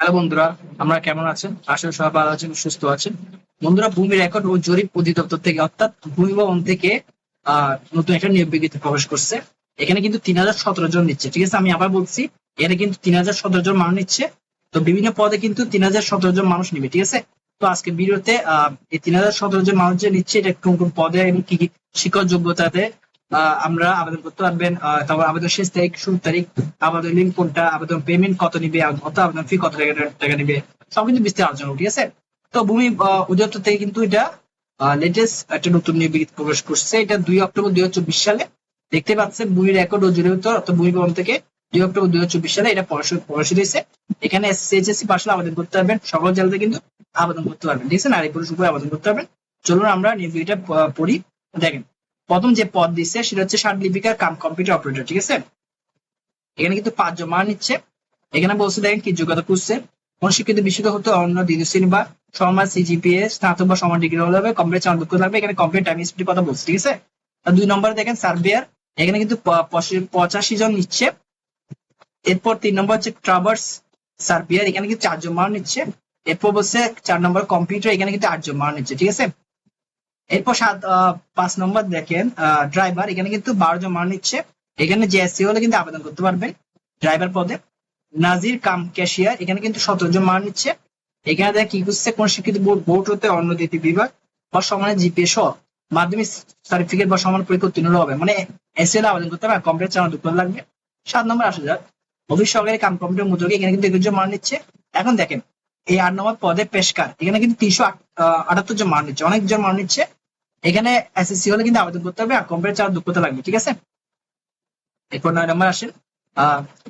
Hello বন্ধুরা আমরা কেমন আছেন? আশা সবাই ভালো আছেন সুস্থ আছেন। বন্ধুরা ভূমি রেকর্ড ও জরিপ অধিদপ্তর থেকে অর্থাৎ ভূমি ভবন থেকে নতুন একটা নিয়োগ বিজ্ঞপ্তি প্রবেশ করছে। এখানে কিন্তু তিন হাজার সতেরো জন নিচ্ছে ঠিক আছে? আমি আবার বলছি এখানে কিন্তু তিন হাজার সতেরো জন মানুষ নিচ্ছে। তো বিভিন্ন পদে কিন্তু তিন হাজার সতেরো জন মানুষ নিবে ঠিক আছে? তো আজকে ভিডিওতে আহ, এই তিন হাজার সতেরো জন মানুষ যে নিচ্ছে এটা কোন কোন পদে এবং কি কি শিক্ষক যোগ্যতাতে আমরা আবেদন করতে পারবেন তারপর আবেদন শেষ তারিখ, শুরু তারিখ আবেদন লিঙ্ক কোনটা, আবেদন পেমেন্ট কত নিবে কত আবেদন ফি কত টাকা নিবে, সব কিন্তু বিস্তারিত আলোচনা ঠিক আছে? তো ভূমি অধিদপ্তর থেকে কিন্তু এটা লেটেস্ট একটা নতুন বিজ্ঞপ্তি প্রকাশ করছে। এটা দুই অক্টোবর দুই হাজার চব্বিশ সালে। দেখতে পাচ্ছেন ভূমি রেকর্ড ও জরিপতর অর্থাৎ ভূমি ভবন থেকে দুই অক্টোবর দুই হাজার চব্বিশ সালে এটা প্রকাশ- প্রকাশিত হয়েছে। এখানে এসএসসি পাশে আবেদন করতে পারবেন, সকল জেলাতে কিন্তু আবেদন করতে পারবেন, ঠিক আছে? নারী পুরুষ উভয় আবেদন করতে পারবেন। চলুন আমরা নিয়োগ পড়ি, দেখেন। প্রথম যে পদ দিচ্ছে সেটা হচ্ছে ষাট লিপিকার কাম কম্পিউটার অপারেটর, ঠিক আছে? এখানে কিন্তু পাঁচ জন মান নিচ্ছে। এখানে বলছে, দেখেন কি যোগ্যতা খুঁজছে। কোন শিক্ষিত বিশুদ্ধ হতে অন্য দ্বিতীয় শ্রেণি বা সমাজ সিজিপিএ স্নাতক বা সমান ডিগ্রি হলে হবে কমপ্লিট চার দুঃখ থাকবে। এখানে কমপ্লিট টাইম স্পিড কথা বলছে, ঠিক আছে? আর দুই নম্বরে দেখেন সার্ভেয়ার, এখানে কিন্তু পঁচাশি জন নিচ্ছে। এরপর তিন নম্বর হচ্ছে ট্রাভার্স সার্ভেয়ার, এখানে কিন্তু চারজন মান নিচ্ছে। এরপর বলছে চার নম্বর কম্পিউটার, এখানে কিন্তু আটজন মান নিচ্ছে, ঠিক আছে? এরপর সাত পাঁচ নম্বর দেখেন ড্রাইভার এখানে কিন্তু বারো জন মান নিচ্ছে। এখানে জেএসসি হলে কিন্তু আবেদন করতে পারবেন ড্রাইভার পদে। নাজির কাম ক্যাশিয়ার এখানে কিন্তু সতেরো জন মান নিচ্ছে। এখানে দেখ কি করছে, কোন শিক্ষিত বোর্ড বোর্ড হতে অন্য দ্বিতীয় বিভাগ বা সমানের জিপিএ সহ মাধ্যমিক সার্টিফিকেট বা সমান পরীক্ষা উত্তীর্ণ হবে। মানে এসএল আবেদন করতে হবে কমপ্লিট চালানো দুঃখ লাগবে। সাত নম্বর আসা যাক, অফিস সহকারী কাম কম্পিউটার মুদ্রকে এখানে কিন্তু একুশ জন মান নিচ্ছে। এখন দেখেন, এই আট নম্বর পদে পেশকার এখানে কিন্তু তিনশো আটাত্তর জন মান নিচ্ছে। অনেকজন মান নিচ্ছে। এখানে এসএসসি হলে কিন্তু আবেদন করতে হবে আর কম্পিউটার চালানোর দক্ষতা লাগবে, ঠিক আছে? এরপর নয় নম্বর আসেন।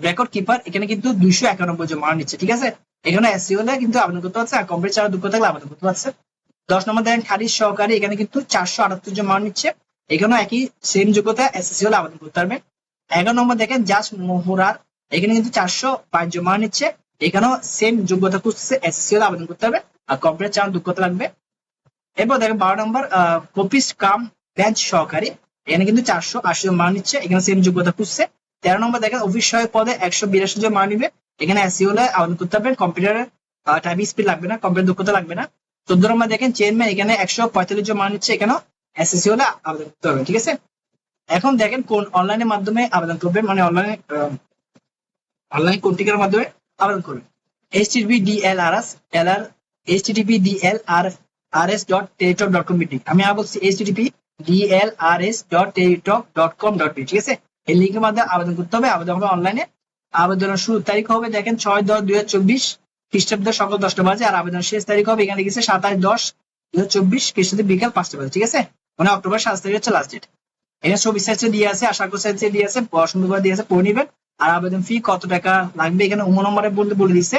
রেকর্ড কিপার এখানে কিন্তু দুইশো একানব্বই জন মান নিচ্ছে, ঠিক আছে? এখানে এসসি হলে কিন্তু আবেদন করতে পারছে আর কম্পিউটার চালানোর দক্ষতা থাকলে আবেদন করতে পারছে দশ নম্বর দেখেন খারিজ সহকারী, এখানে কিন্তু চারশো আটাত্তর জন মান নিচ্ছে। এখানেও একই সেম যোগ্যতা এসএসসি হলে আবেদন করতে পারবে এগারো নম্বর দেখেন জাজ মোহরার, এখানে কিন্তু চারশো বাইশ জন মান নিচ্ছে। এখানেও সেম যোগ্যতা খুঁজছে এসএসসি হলে আবেদন করতে হবে আর কম্পিউটার চালানোর দক্ষতা লাগবে। এরপর দেখেন বারো নম্বর কপিস কাম বেঞ্চ সহকারী। এখানে কিন্তু চারশো আশি জন মান নিচ্ছে, এখানে সেম যোগ্যতা খুঁজছে। তেরো নম্বর দেখেন অফিস সহায়ক পদে একশো বিরাশি জন মান নিবে। এখানে এসি হলে আবেদন করতে হবে কম্পিউটারের টাইপিং স্পিড লাগবে না কম্পিউটার দক্ষতা লাগবে না। চোদ্দ নম্বর দেখেন চেয়ারম্যান এখানে একশো পঁয়তাল্লিশ জন মান নিচ্ছে, এখানেও এসএসসি হলে আবেদন করতে হবে, ঠিক আছে? এখন দেখেন কোন অনলাইনের মাধ্যমে আবেদন করবেন মানে অনলাইনে অনলাইন কোন টিকার মাধ্যমে আবেদন করবেন। HTTP DLRS LR HTTP DLR com meeting আমি বলছি ডট কম ঠিক আছে? এই লিঙ্কের মাধ্যমে আবেদন করতে হবে। আবেদন হবে অনলাইনে আবেদনের শুরুর তারিখ হবে দেখেন ছয় দশ দুই হাজার চব্বিশ খ্রিস্টাব্দ সকাল দশটা বাজে, আর আবেদন শেষ তারিখ হবে এখানে লিখেছে সাতাশ দশ দুই হাজার চব্বিশ খ্রিস্টাব্দ বিকাল পাঁচটা বাজে, ঠিক আছে? মানে অক্টোবর সাত তারিখ হচ্ছে লাস্ট ডেট এখানে ছবি সাইজে দিয়ে আছে, আশা করি সাইজে দিয়ে আছে সুন্দরভাবে দিয়ে আছে, পড়ে নিবেন। আর আবেদন ফি কত টাকা লাগবে? এখানে উমো নম্বরে বলতে বলে দিচ্ছে।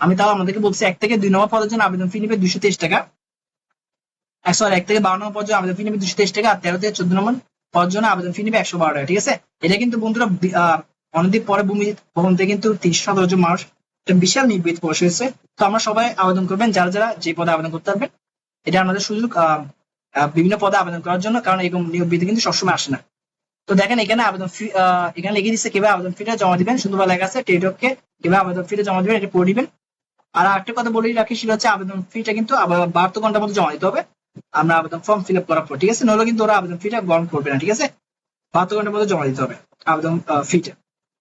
আমি তাও আমাদেরকে বলছি, এক থেকে দুই নম্বর পদের জন্য আবেদন ফি নিবে দুশো তেইশ টাকা। সরি এক থেকে বারো নম্বর পর্যন্ত আবেদন ফি নেবে দুশো তেইশ টাকা তেরো থেকে চোদ্দ নম্বর পদের জন্য আবেদন ফি নেবে একশো বারো টাকা, ঠিক আছে? এটা কিন্তু বন্ধুরা অনেকদিন পরে ভূমি ভবন থেকে কিন্তু তিনশো জন মানুষ একটা বিশাল নির্বিত প্রকাশ হয়েছে। তো আমরা সবাই আবেদন করবেন, যারা যারা যে পদে আবেদন করতে পারবেন। এটা আমাদের সুযোগ বিভিন্ন পদে আবেদন করার জন্য, কারণ এরকম নিয়োগ বিধি কিন্তু সবসময় আসে না। তো দেখেন, এখানে আবেদন ফি এখানে লিখে দিচ্ছে কীভাবে আবেদন ফিটা জমা দিবেন। সুন্দরভাবে লেখা আছে টেলিটককে কীভাবে আবেদন ফিটা জমা দিবেন, এটা পড়ে দিবেন আর একটা কথা বলেই রাখি, সেটা হচ্ছে আবেদন ফিটা কিন্তু আবার ঘণ্টার মধ্যে জমা দিতে হবে। আমরা আবেদন ফর্ম ফিল আপ করার পর, ঠিক আছে? নইলে কিন্তু ওরা আবেদন ফিটা গ্রহণ করবে না, ঠিক আছে? বাহাত্তর ঘণ্টার মধ্যে জমা দিতে হবে, আবেদন ফিটা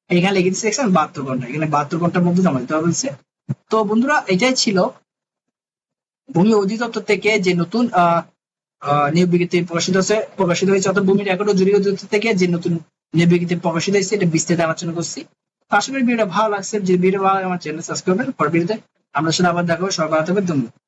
এখানে লিখে দিচ্ছে দেখছেন বাহাত্তর ঘণ্টা, এখানে বাহাত্তর ঘণ্টার মধ্যে জমা দিতে হবে বলছে তো বন্ধুরা, এটাই ছিল ভূমি অধিদপ্তর থেকে যে নতুন নিয়োগ বিজ্ঞপ্তি প্রকাশিত হয়েছে প্রকাশিত হয়েছে, অর্থাৎ ভূমি রেকর্ড ও অধিদপ্তর থেকে যে নতুন নিয়োগ বিজ্ঞপ্তি প্রকাশিত হয়েছে, এটা বিস্তারিত আলোচনা করছি। আশা করি ভিডিওটা ভালো লাগছে যে ভিডিও ভালো লাগে, আমার চ্যানেল সাবস্ক্রাইব করবেন। পর ভিডিওতে আমরা সাথে আবার দেখা হবে, সবাই ভালো থাকবেন, ধন্যবাদ।